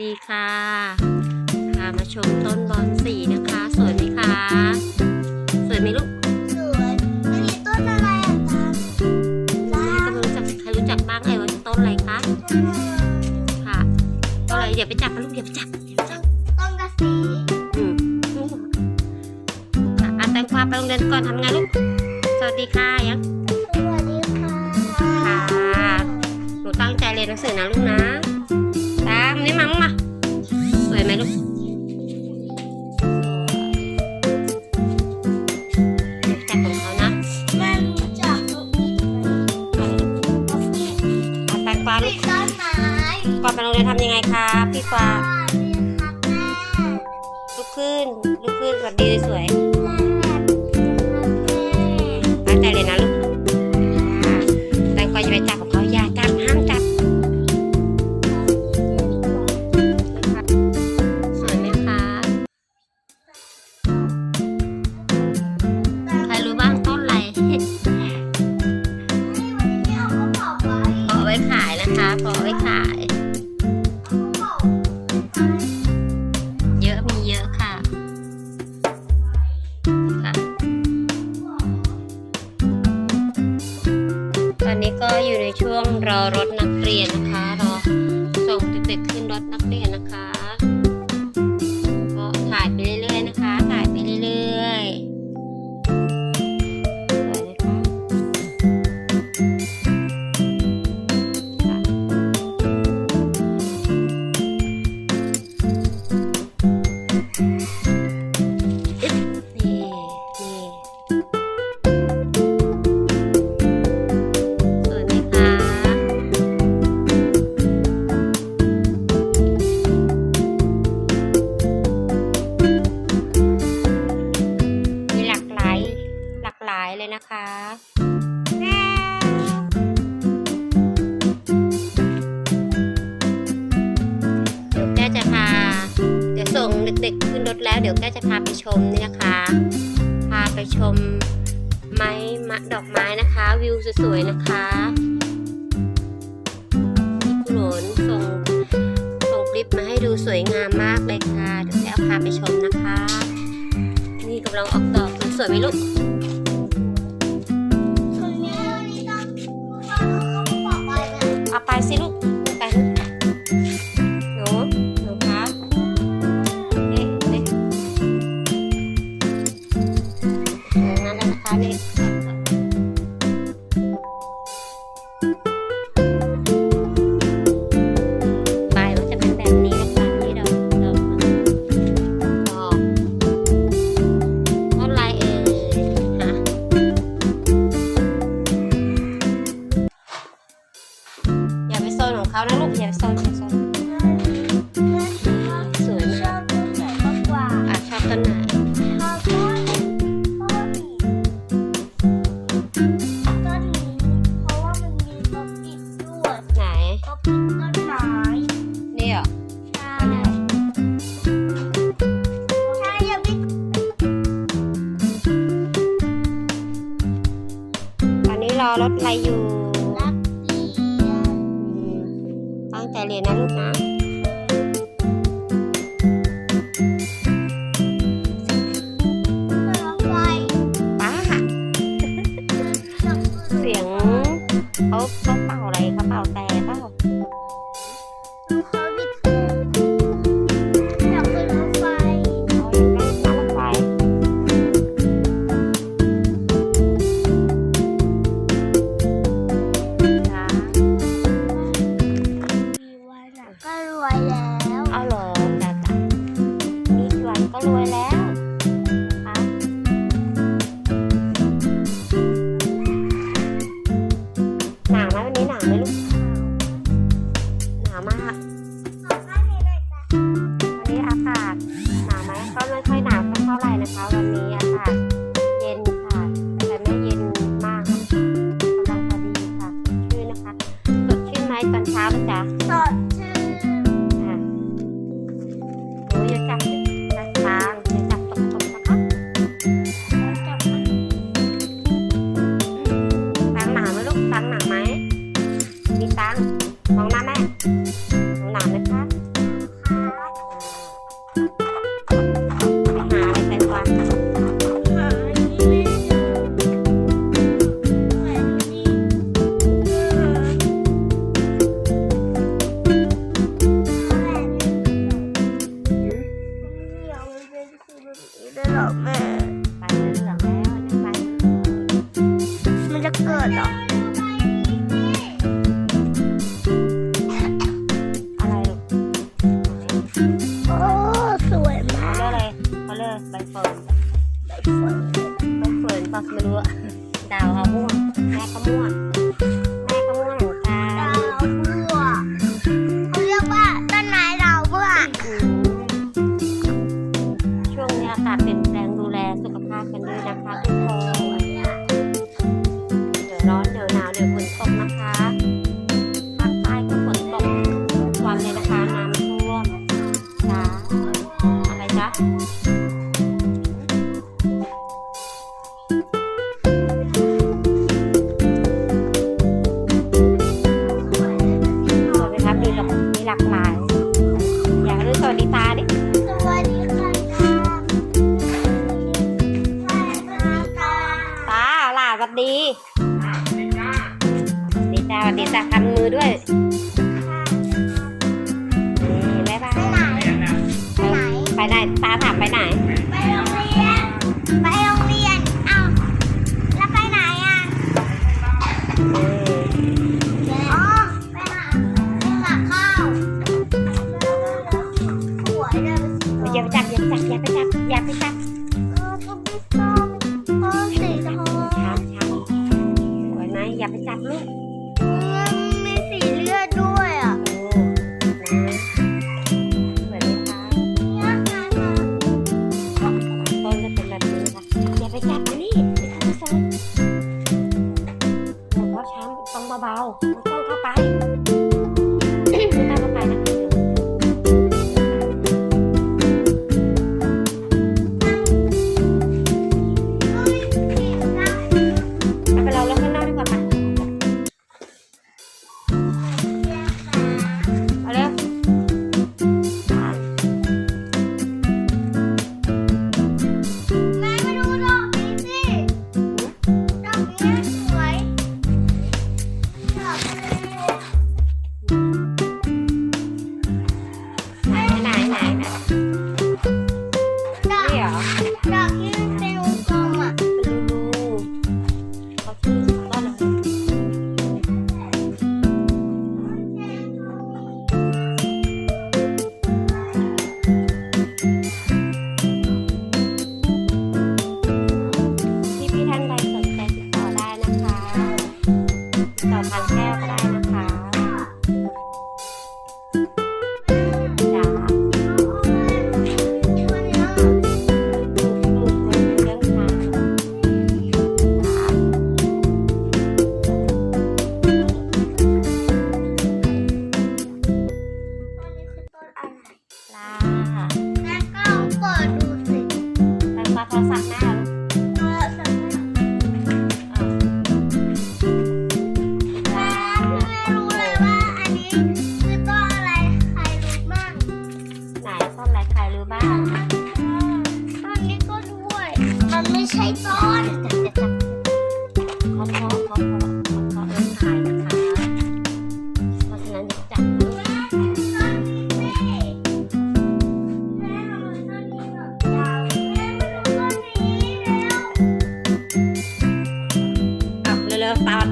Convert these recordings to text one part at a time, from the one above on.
ดีค่ะพามาชมต้นบอนสีนะคะ สวยไหมคะ สวยไหมลูกสวยอันนี้ต้นอะไรอะตาก็ไม่รู้จักใครรู้จักบ้างเอ่ยว่าต้นอะไรคะค่ะต้นอะไรอย่าไปจับนะลูกอย่าไปจับอย่าไปจับต้นกระสีอืมค่ะอะแตงกวาไปโรงเรียนก่อนทำไงลูกสวัสดีค่ะยังสวัสดีค่ะค่ะหนูตั้งใจเรียนหนังสือนะลูกนะตา มนี่มังมาสวยไหมลูกจับของเขานะแม่รู้จักตรงนี้ไหมเอาแตงกวาติลูดกต้นไม้ก่อนไปโรงเรียนทำยังไงครับพี่กวาค่ะนี่ครับแม่ลุกขึ้นลุกขึ้นสวัสดีสวยแม่ตั้งใจเรียนนะลูกค่ะแตงกวาอย่าไปจับของเขาอย่าจับ ดี๋ยวแก้จะพาไปชมนี่นะคะ พาไปชมไม้มะดอกไม้นะคะ วิวสวยๆนะคะพี่กุหลนส่งส่งคลิปมาให้ดูสวยงามมากเลยค่ะ เดี๋ยวแก้วพาไปชมนะคะ นี่กำลังออกดอกมันสวยไหมลูกเอาไปสิลูก ป๊อปปี้ด้วยไหนป๊อปปี้ต้นไม้นี่เหรอใช่ใช่ยังไม่ตอนนี้รอรถอะไรอยู่รักเรียนอืมตั้งใจเรียนนะลูกนะ ท่าไหร่นะคะวันนี้อากาศเย็นค่ะแต่ไม่เย็นมากกำลังพอดีค่ะสดชื่นนะคะสดชื่นไหมตอนเช้านะจ๊ะสดชื่นอะหนูย่าจับนะช้งย่าจับตกตกนะคะตังหนาไหมลูกตังหนาไหมมีตังมองหน้าแม่ 饿的。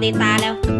ติดตาแล้ว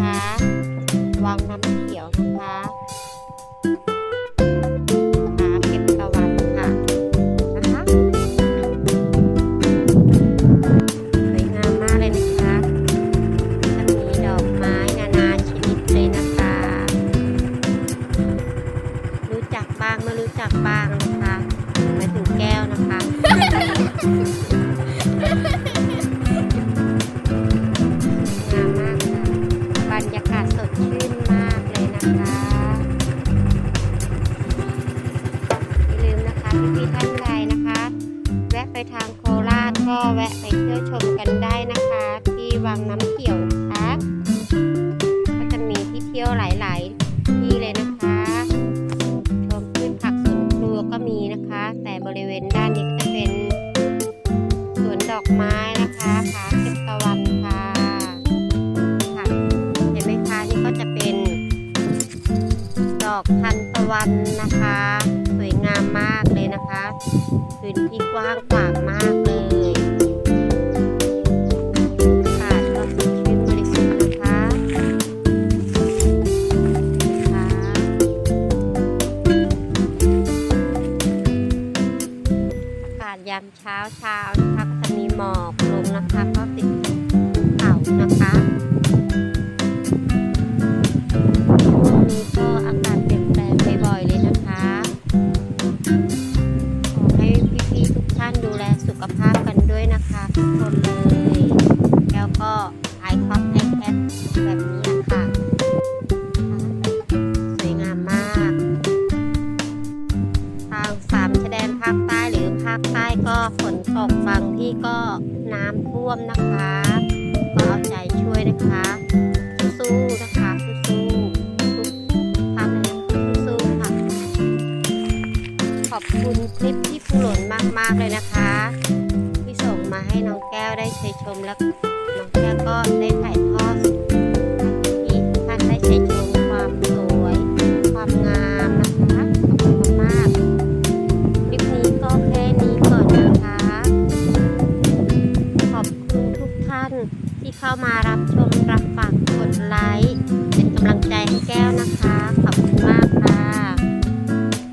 คะ วางน้ำเขียวนะคะ ช้าเช้านะคะก็จะมีหมอกลงนะคะก็ติดเขานะคะนี้ก็อากาศเปลี่ยนแปลงบ่อยๆเลยนะคะขอให้พี่ๆทุกท่านดูแลสุขภาพกันด้วยนะคะทุกคนเลย แล้วก็ไอคอปไอแคทแบบนี้ ที่ก็น้ำท่วมนะคะ ก็เอาใจช่วยนะคะ สู้ๆนะคะสู้ๆทุกท่านเลยนะสู้ๆค่ะ ขอบคุณคลิปที่ผู้หล่นมากๆเลยนะคะที่ส่งมาให้น้องแก้วได้ชชมและน้องแก้วก็ได้ถ่ายทอดทุกท่านได้ชชมความ เข้ามารับชมรับฟังกดไลค์เป็นกำลังใจให้แก้วนะคะ ขอบคุณมากค่ะ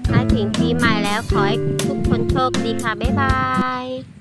ใกล้ถึงปีใหม่แล้วขอให้ทุกคนโชคดีค่ะ บ๊ายบาย